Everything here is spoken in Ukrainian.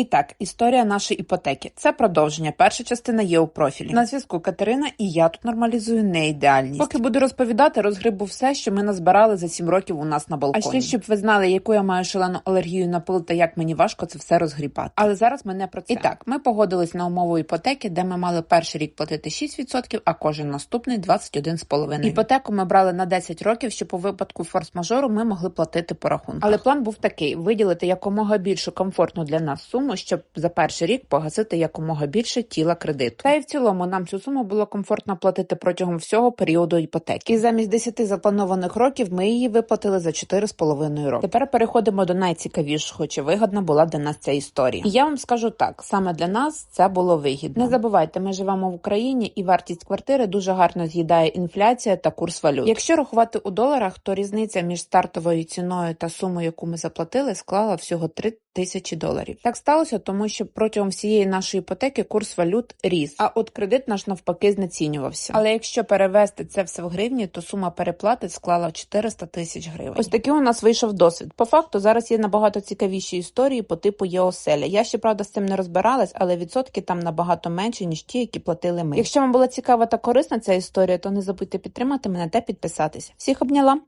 І так, історія нашої іпотеки. Це продовження. Перша частина є у профілі. На зв'язку Катерина, і я тут нормалізую неідеальність. Поки буду розповідати, розгрибу все, що ми назбирали за сім років у нас на балконі. А ще щоб ви знали, яку я маю шалену алергію на пил та як мені важко це все розгрібати. Але зараз ми не про це. І так, ми погодились на умову іпотеки, де ми мали перший рік платити 6%, а кожен наступний 21,5%. Іпотеку ми брали на 10 років, щоб у випадку форс-мажору ми могли платити по рахунку. Але план був такий: виділити якомога більшу комфортну для нас суму, щоб за перший рік погасити якомога більше тіла кредиту. Та й в цілому нам цю суму було комфортно платити протягом всього періоду іпотеки. І замість 10 запланованих років ми її виплатили за 4,5 роки. Тепер переходимо до найцікавішого, чи вигодна була для нас ця історія. І я вам скажу так: саме для нас це було вигідно. Не забувайте, ми живемо в Україні, і вартість квартири дуже гарно з'їдає інфляція та курс валют. Якщо рахувати у доларах, то різниця між стартовою ціною та сумою, яку ми заплатили, склала всього 3 тисячі доларів. Так сталося, тому що протягом всієї нашої іпотеки курс валют ріс, а от кредит наш навпаки знецінювався. Але якщо перевести це все в гривні, то сума переплати склала 400 тисяч гривень. Ось такий у нас вийшов досвід. По факту зараз є набагато цікавіші історії по типу ЄОСЕЛЯ. Я ще правда з цим не розбиралась, але відсотки там набагато менші ніж ті, які платили ми. Якщо вам була цікава та корисна ця історія, то не забудьте підтримати мене та підписатися. Всіх обняла.